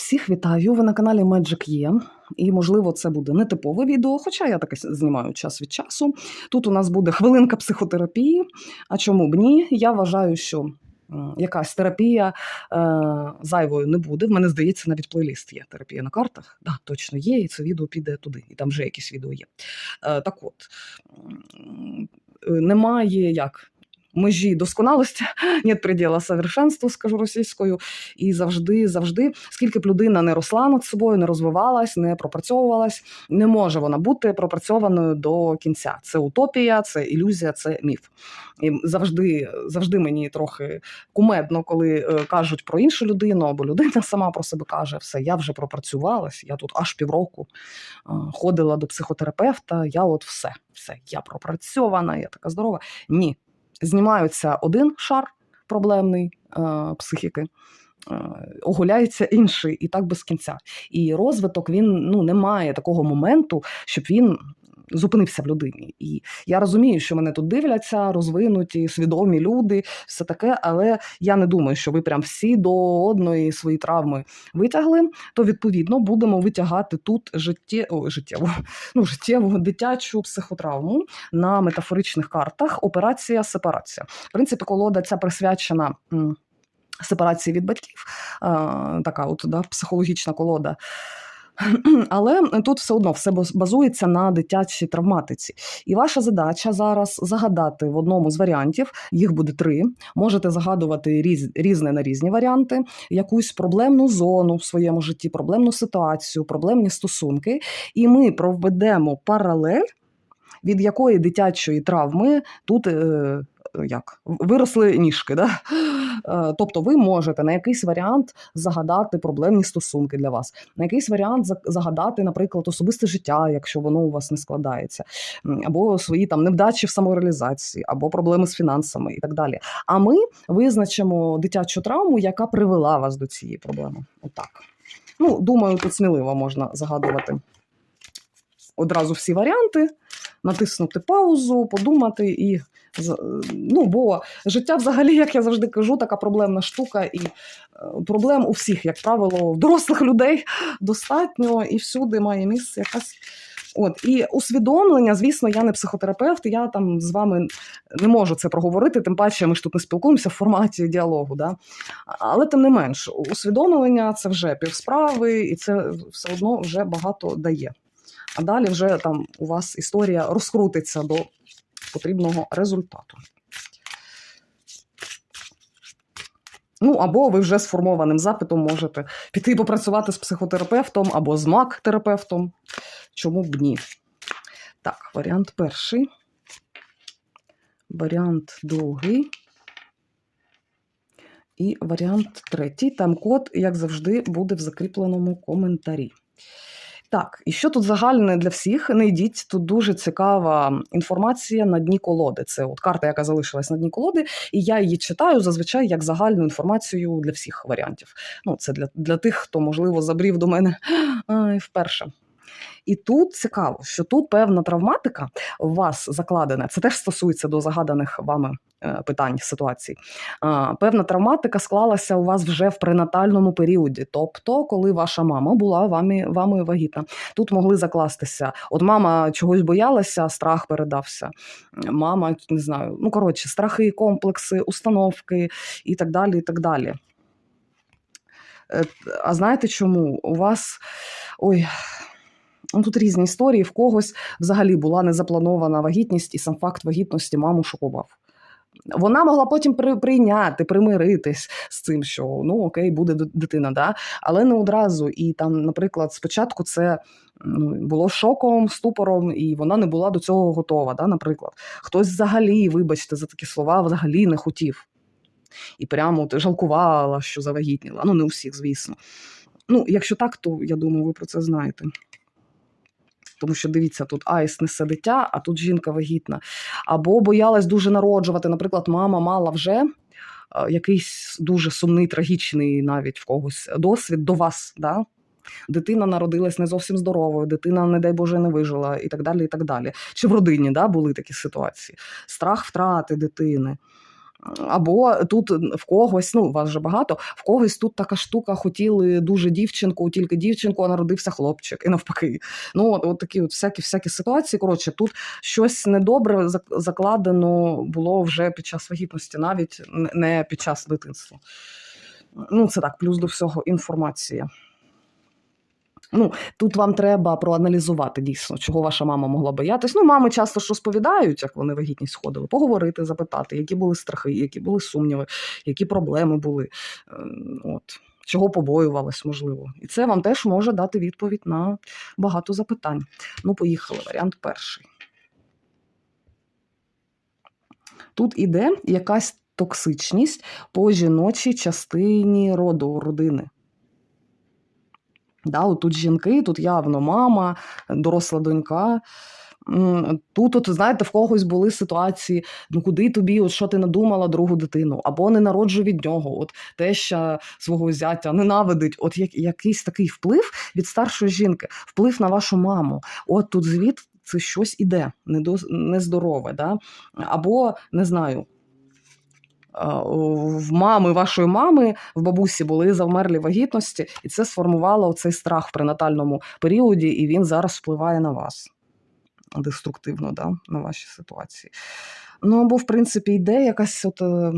Всіх вітаю! Ви на каналі Magic є. І, можливо, це буде не типове відео, хоча я таке знімаю час від часу. Тут у нас буде хвилинка психотерапії. А чому б ні? Я вважаю, що якась терапія е, зайвою не буде. В мене здається, навіть плейліст є терапія на картах. Да, точно є, і це відео піде туди, і там вже якісь відео є. Е, так от, е, немає як. Межі досконалості, нет приділа совершенству, скажу російською, і завжди, завжди, скільки б людина не росла над собою, не розвивалась, не пропрацьовувалась, не може вона бути пропрацьованою до кінця. Це утопія, це ілюзія, це міф. І завжди, завжди мені трохи кумедно, коли е, кажуть про іншу людину, або людина сама про себе каже: все, я вже пропрацювалась, я тут аж півроку е, ходила до психотерапевта, я от все, все, я пропрацьована, я така здорова. Ні. Знімаються один шар проблемний е, психіки, е, оголяється інший, і так без кінця. І розвиток він ну, не має такого моменту, щоб він зупинився в людині. І я розумію, що мене тут дивляться, розвинуті, свідомі люди, все таке, але я не думаю, що ви прям всі до одної свої травми витягли. То відповідно будемо витягати тут життє... О, життєву, ну, життєву дитячу психотравму на метафоричних картах. Операція сепарація. В принципі, колода ця присвячена. Сепарації від батьків, така от да, психологічна колода. Але тут все одно все базується на дитячій травматиці. І ваша задача зараз загадати в одному з варіантів, їх буде три. Можете загадувати різ, різне на різні варіанти, якусь проблемну зону в своєму житті, проблемну ситуацію, проблемні стосунки. І ми проведемо паралель, від якої дитячої травми тут. Е, як виросли ніжки, да? Е, тобто ви можете на якийсь варіант загадати проблемні стосунки для вас, на якийсь варіант загадати, наприклад, особисте життя, якщо воно у вас не складається, або свої там невдачі в самореалізації, або проблеми з фінансами і так далі. А ми визначимо дитячу травму, яка привела вас до цієї проблеми. Отак. Ну, думаю, тут сміливо можна загадувати одразу всі варіанти, натиснути паузу, подумати і. Ну, бо життя взагалі, як я завжди кажу, така проблемна штука, і е, проблем у всіх, як правило, дорослих людей достатньо і всюди має місце якась. От і усвідомлення, звісно, я не психотерапевт, я там з вами не можу це проговорити, тим паче ми ж тут не спілкуємося в форматі діалогу. Да? Але тим не менш, усвідомлення це вже півсправи, і це все одно вже багато дає. А далі вже там у вас історія розкрутиться до потрібного результату. Ну, або ви вже з формованим запитом можете піти попрацювати з психотерапевтом або з мак-терапевтом. Чому б ні? Так, варіант перший. Варіант другий. І варіант третій. Там код, як завжди, буде в закріпленому коментарі. Так, і що тут загальне для всіх? Не йдіть. Тут дуже цікава інформація на дні колоди. Це от карта, яка залишилась на дні колоди, і я її читаю зазвичай як загальну інформацію для всіх варіантів. Ну, це для, для тих, хто, можливо, забрів до мене вперше. І тут цікаво, що тут певна травматика у вас закладена. Це теж стосується до загаданих вами питань ситуацій. Певна травматика склалася у вас вже в пренатальному періоді, тобто, коли ваша мама була вами, вами вагітна. Тут могли закластися. От мама чогось боялася, страх передався. Мама, не знаю, ну коротше, страхи, комплекси, установки і так далі. і так далі. Е, А знаєте чому? У вас. Ой. Ну, тут різні історії. В когось взагалі була незапланована вагітність, і сам факт вагітності маму шокував. Вона могла потім при, прийняти, примиритись з цим, що ну окей, буде дитина, да? але не одразу. І там, наприклад, спочатку це було шоком, ступором, і вона не була до цього готова. Да? Наприклад, хтось взагалі, вибачте, за такі слова, взагалі не хотів. І прямо от жалкувала, що завагітніла. Ну, не у всіх, звісно. Ну, якщо так, то я думаю, ви про це знаєте. Тому що дивіться, тут Айс несе дитя, а тут жінка вагітна. Або боялась дуже народжувати. Наприклад, мама мала вже е, якийсь дуже сумний, трагічний навіть в когось досвід до вас. Да? Дитина народилась не зовсім здоровою, дитина, не дай Боже, не вижила, і так далі. і так далі. Чи в родині да, були такі ситуації? Страх втрати дитини. Або тут в когось, ну вас же багато, в когось тут така штука, хотіли дуже дівчинку, тільки дівчинку, а народився хлопчик, і навпаки. Ну, от, от такі от всякі всякі ситуації. Коротше, тут щось недобре зак- закладено було вже під час вагітності, навіть не під час дитинства. Ну, це так, плюс до всього інформація. Ну, тут вам треба проаналізувати дійсно, чого ваша мама могла боятись. Ну, мами часто ж розповідають, як вони вагітність сходили, поговорити, запитати, які були страхи, які були сумніви, які проблеми були. Е, От. Чого побоювалась, можливо. І це вам теж може дати відповідь на багато запитань. Ну, поїхали. Варіант перший. Тут іде якась токсичність по жіночій частині роду родини. Да, от тут жінки, тут явно мама, доросла донька. Тут, от, знаєте, в когось були ситуації, ну куди тобі, от що ти надумала другу дитину, або не народжу від нього, от теща свого зятя ненавидить, от як, якийсь такий вплив від старшої жінки, вплив на вашу маму. От тут звід це щось іде, недо- нездорове, да? або не знаю. А, В мами вашої мами, в бабусі були завмерлі вагітності, і це сформувало цей страх в пренатальному періоді, і він зараз впливає на вас деструктивно, да, на ваші ситуації. Ну, або, в принципі, йде якась от. е,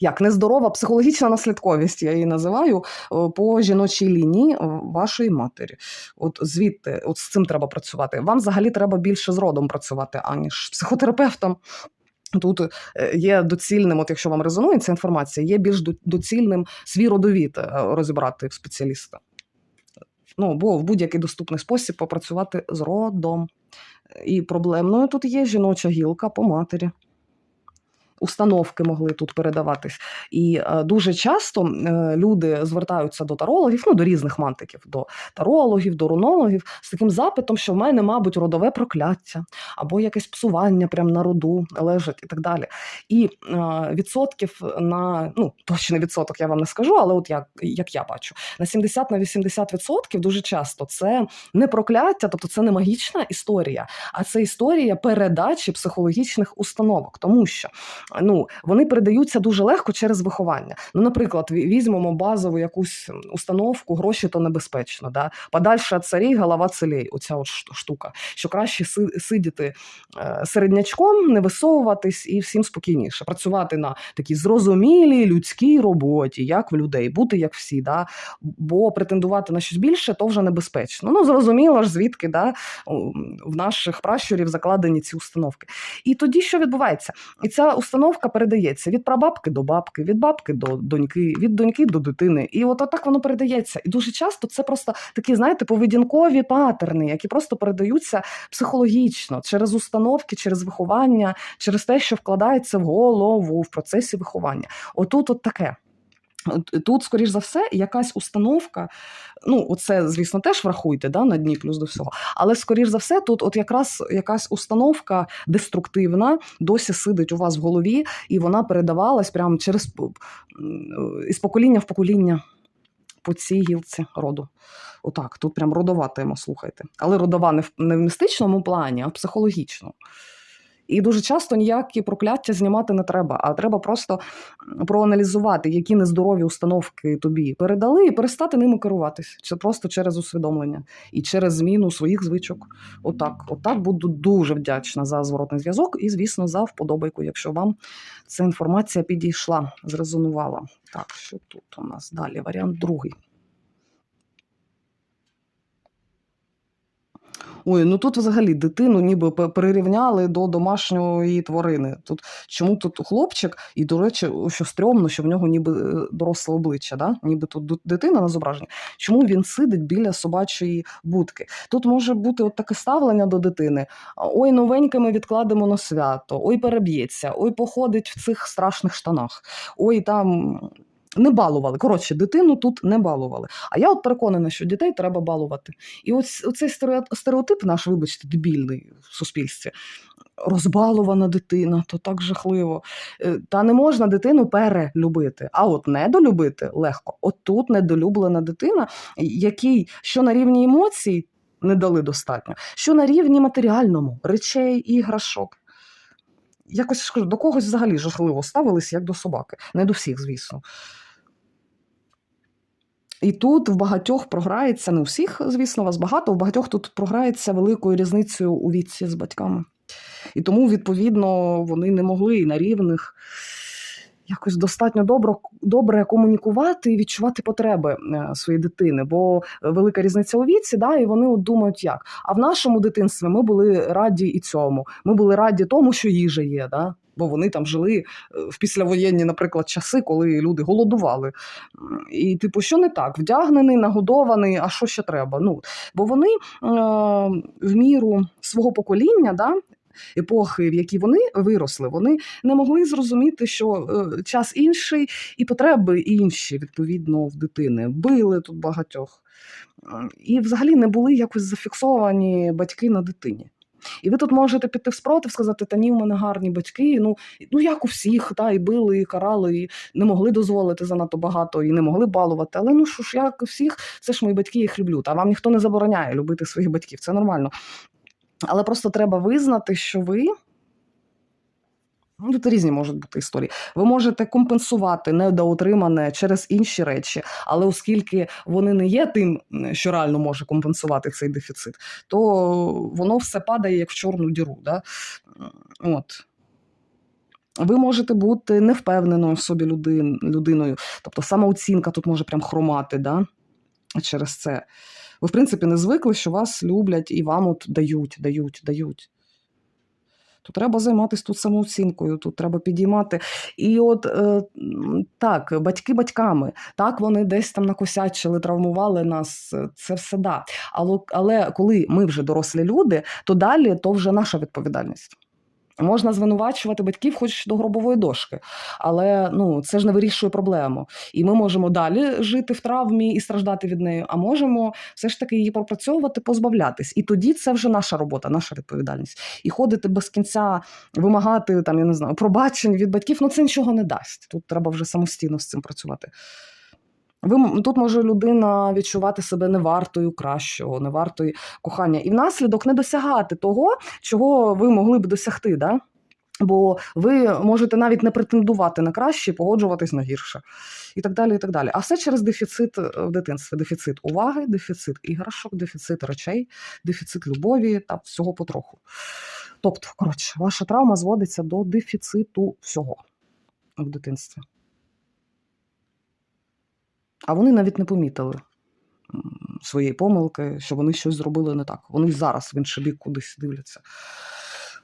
Як нездорова психологічна наслідковість, я її називаю, е, по жіночій лінії е, вашої матері. От звідти, от з цим треба працювати. Вам взагалі треба більше з родом працювати, аніж психотерапевтом. Тут е, є доцільним, от якщо вам резонує ця інформація, є більш доцільним свій родовід е, розібрати в спеціаліста. Ну, бо в будь-який доступний спосіб попрацювати з родом. І проблемною тут є жіноча гілка по матері. Установки могли тут передаватись. І е, дуже часто е, люди звертаються до тарологів, ну до різних мантиків, до тарологів, до рунологів з таким запитом, що в мене, мабуть, родове прокляття або якесь псування прямо на роду лежить і так далі. І е, відсотків на ну точний відсоток я вам не скажу, але от як, як я бачу, на 70 на 80 відсотків дуже часто це не прокляття, тобто це не магічна історія, а це історія передачі психологічних установок, тому що ну вони передаються дуже легко через виховання. Ну, наприклад, візьмемо базову якусь установку, гроші то небезпечно. Да? Подальше від голова целей. Оця от штука, що краще сидіти е, середнячком, не висовуватись і всім спокійніше. Працювати на такій зрозумілій людській роботі, як в людей, бути як всі. Да? Бо претендувати на щось більше то вже небезпечно. Ну зрозуміло ж, звідки да, в наших пращурів закладені ці установки. І тоді що відбувається? І ця установка передається від прабабки до бабки, від бабки до доньки, від доньки до дитини. І от так воно передається. І дуже часто це просто такі, знаєте, поведінкові патерни, які просто передаються психологічно через установки, через виховання, через те, що вкладається в голову в процесі виховання. Отут, от таке. От Тут, скоріш за все, якась установка. Ну, оце, звісно, теж врахуйте да, на дні плюс до всього. Але, скоріш за все, тут от якраз якась установка деструктивна досі сидить у вас в голові, і вона передавалась прямо через із покоління в покоління по цій гілці роду. Отак, тут прям родова тема, слухайте. Але родова не в, не в містичному плані, а в психологічному. І дуже часто ніякі прокляття знімати не треба, а треба просто проаналізувати, які нездорові установки тобі передали, і перестати ними керуватись. Це просто через усвідомлення і через зміну своїх звичок. Отак, отак буду дуже вдячна за зворотний зв'язок і, звісно, за вподобайку, якщо вам ця інформація підійшла, зрезонувала. Так, що тут у нас далі? Варіант другий. Ой, ну тут взагалі дитину ніби прирівняли до домашньої тварини. Тут чому тут хлопчик, і до речі, що стрьомно, що в нього ніби е, доросле обличчя, да? ніби тут дитина на зображенні. Чому він сидить біля собачої будки? Тут може бути от таке ставлення до дитини: ой, новеньке ми відкладемо на свято, ой, переб'ється, ой, походить в цих страшних штанах, ой, там. Не балували. Коротше, дитину тут не балували. А я от переконана, що дітей треба балувати. І ось стерео- стереотип наш, вибачте, дебільний в суспільстві. Розбалувана дитина, то так жахливо. Е, Та не можна дитину перелюбити. А от недолюбити легко. От тут недолюблена дитина, якій що на рівні емоцій не дали достатньо, що на рівні матеріальному, речей, іграшок. якось до когось взагалі жахливо ставились, як до собаки. Не до всіх, звісно. І тут в багатьох програється, не у всіх, звісно, вас багато, в багатьох тут програється великою різницею у віці з батьками. І тому, відповідно, вони не могли на рівних якось достатньо добре, добре комунікувати і відчувати потреби е, своєї дитини. Бо велика різниця у віці, да, і вони от думають, як. А в нашому дитинстві ми були раді і цьому. Ми були раді тому, що їжа є. Да? Бо вони там жили е, в післявоєнні, наприклад, часи, коли люди голодували. І, типу, що не так? Вдягнений, нагодований, а що ще треба? Ну, бо вони е, в міру свого покоління, да, епохи, в якій вони виросли, вони не могли зрозуміти, що е, час інший і потреби інші, відповідно, в дитини. Били тут багатьох. І взагалі не були якось зафіксовані батьки на дитині. І ви тут можете піти в спротив, сказати, та ні, у мене гарні батьки. Ну, ну як у всіх, та, і били, і карали, і не могли дозволити занадто багато, і не могли балувати. Але ну що ж, як у всіх, це ж мої батьки, я їх люблю. Та вам ніхто не забороняє любити своїх батьків, це нормально. Але просто треба визнати, що ви. Ну, Тут різні можуть бути історії. Ви можете компенсувати недоотримане через інші речі, але оскільки вони не є тим, що реально може компенсувати цей дефіцит, то воно все падає як в чорну діру. Да? От. Ви можете бути невпевненою в собі людин, людиною, тобто самооцінка тут може прям хромати да? через це. Ви, в принципі, не звикли, що вас люблять і вам от дають, дають, дають. То треба займатися тут самооцінкою, тут треба підіймати. І от е, так, батьки батьками, так вони десь там накосячили, травмували нас. е, Це все да. Але, але коли ми вже дорослі люди, то далі то вже наша відповідальність. Можна звинувачувати батьків хоч до гробової дошки, але ну це ж не вирішує проблему. І ми можемо далі жити в травмі і страждати від неї, а можемо все ж таки її пропрацьовувати, позбавлятись. І тоді це вже наша робота, наша відповідальність. І ходити без кінця, вимагати там, я не знаю, пробачень від батьків, ну це нічого не дасть. Тут треба вже самостійно з цим працювати. Ви тут може людина відчувати себе невартою кращого, невартою кохання, і внаслідок не досягати того, чого ви могли б досягти. Да? Бо ви можете навіть не претендувати на краще, погоджуватись на гірше, і так далі. і так далі. А все через дефіцит е, в дитинстві: дефіцит уваги, дефіцит іграшок, дефіцит речей, дефіцит любові та всього потроху. Тобто, коротше, ваша травма зводиться до дефіциту всього в дитинстві. А вони навіть не помітили своєї помилки, що вони щось зробили не так. Вони зараз в інший бік кудись дивляться.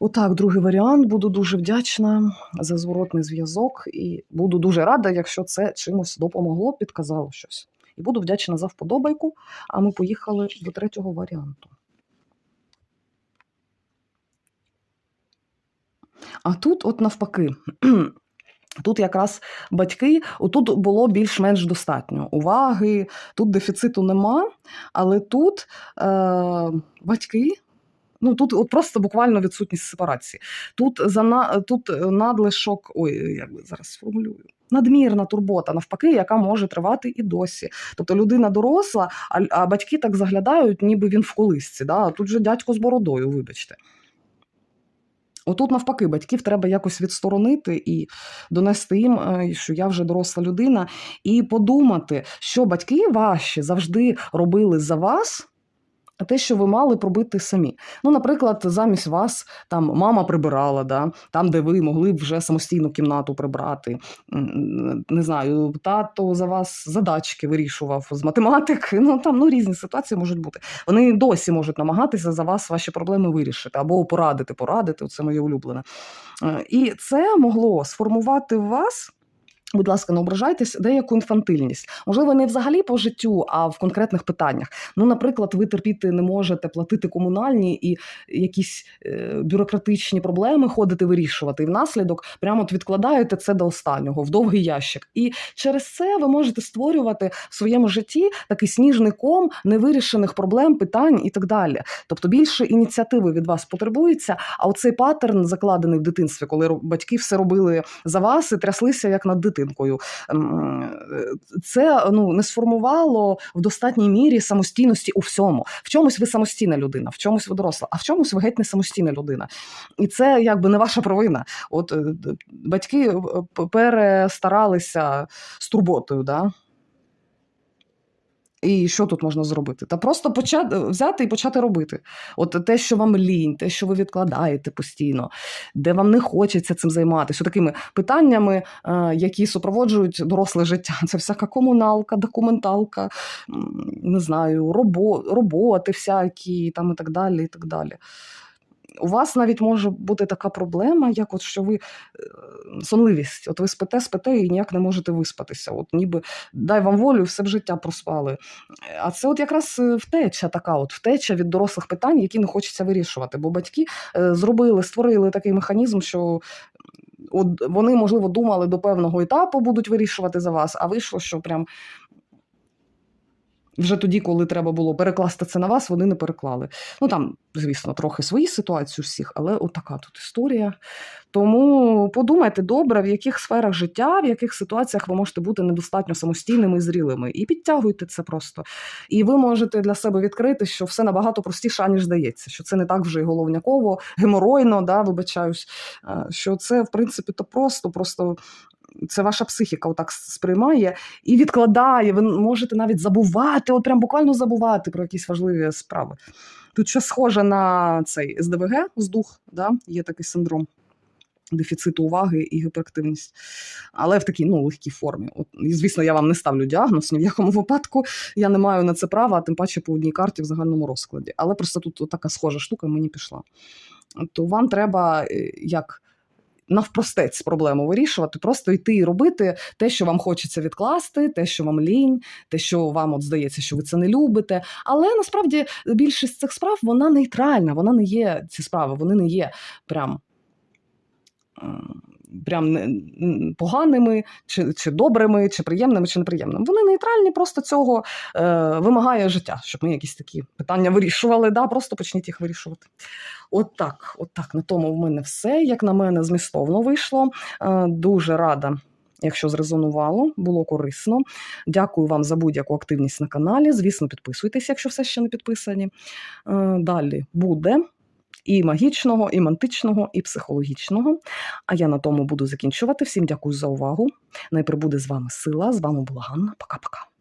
Отак, другий варіант. Буду дуже вдячна за зворотний зв'язок і буду дуже рада, якщо це чимось допомогло, підказало щось. І буду вдячна за вподобайку. А ми поїхали до третього варіанту. А тут, от навпаки, тут якраз батьки, отут було більш-менш достатньо уваги, тут дефіциту нема, але тут е, батьки. Ну тут от просто буквально відсутність сепарації. Тут за на тут надлишок, ой, як би зараз сформулюю. Надмірна турбота, навпаки, яка може тривати і досі. Тобто людина доросла, а, а батьки так заглядають, ніби він в колисці. Да? Тут же дядько з бородою, вибачте. Отут, навпаки, батьків треба якось відсторонити і донести їм, е, що я вже доросла людина, і подумати, що батьки ваші завжди робили за вас. Те, що ви мали пробити самі. Ну, наприклад, замість вас там мама прибирала, да? там, де ви могли вже самостійну кімнату прибрати. Не знаю, тато за вас задачки вирішував з математики. Ну там ну, різні ситуації можуть бути. Вони досі можуть намагатися за вас ваші проблеми вирішити або порадити, порадити. Це моє улюблене. Е, І це могло сформувати в вас. Будь ласка, не ображайтесь деяку інфантильність. Можливо, не взагалі по життю, а в конкретних питаннях. Ну, наприклад, ви терпіти не можете платити комунальні і якісь е, бюрократичні проблеми ходити вирішувати. І внаслідок прямо от відкладаєте це до останнього в довгий ящик. І через це ви можете створювати в своєму житті такий сніжний ком невирішених проблем, питань і так далі. Тобто більше ініціативи від вас потребується. А оцей паттерн закладений в дитинстві, коли батьки все робили за вас і тряслися як над дитиною. Дитинкою. Е, Це ну, не сформувало в достатній мірі самостійності у всьому. В чомусь ви самостійна людина, в чомусь ви доросла, а в чомусь ви геть не самостійна людина. І це якби не ваша провина. От е, батьки е, перестаралися з турботою. Да? І що тут можна зробити? Та просто почати взяти і почати робити. От те, що вам лінь, те, що ви відкладаєте постійно, де вам не хочеться цим займатися, такими питаннями, е, які супроводжують доросле життя. Це всяка комуналка, документалка, не знаю, робо, роботи всякі там і так далі. і так далі. У вас навіть може бути така проблема, як от що ви е, сонливість. От ви спите, спите і ніяк не можете виспатися. От ніби дай вам волю, все б життя проспали. А це от якраз е, втеча така, от втеча від дорослих питань, які не хочеться вирішувати. Бо батьки е, зробили, створили такий механізм, що от вони, можливо, думали до певного етапу будуть вирішувати за вас, а вийшло, що прям. Вже тоді, коли треба було перекласти це на вас, вони не переклали. Ну там, звісно, трохи свої ситуації всіх, але от тут історія. Тому подумайте добре, в яких сферах життя, в яких ситуаціях ви можете бути недостатньо самостійними і зрілими, і підтягуйте це просто. І ви можете для себе відкрити, що все набагато простіше, ніж здається, що це не так вже й головняково, геморойно, да, вибачаюсь, е, що це, в принципі, то просто, просто. Це ваша психіка отак сприймає і відкладає. Ви можете навіть забувати, от прям буквально забувати про якісь важливі справи. Тут щось схоже на цей СДВГ, здух, да? є такий синдром дефіциту уваги і гіперактивність, але в такій ну, легкій формі. От, і, звісно, я вам не ставлю діагноз ні в якому випадку. Я не маю на це права, а тим паче по одній карті в загальному розкладі. Але просто тут така схожа штука мені пішла. То вам треба е, як. Навпростець проблему вирішувати, просто йти і робити те, що вам хочеться відкласти, те, що вам лінь, те, що вам от здається, що ви це не любите. Але насправді більшість цих справ вона нейтральна, вона не є ці справи, вони не є прям. Прям поганими, чи, чи добрими, чи приємними, чи неприємними. Вони нейтральні, просто цього е, вимагає життя, щоб ми якісь такі питання вирішували. Да, Просто почніть їх вирішувати. От так, от так. На тому в мене все. Як на мене, змістовно вийшло. Е, дуже рада. Якщо зрезонувало, було корисно. Дякую вам за будь-яку активність на каналі. Звісно, підписуйтесь, якщо все ще не підписані. Е, Далі буде і магічного, і мантичного, і психологічного. А я на тому буду закінчувати. Всім дякую за увагу. Найприбуде з вами сила. З вами була Ганна. Пока-пока.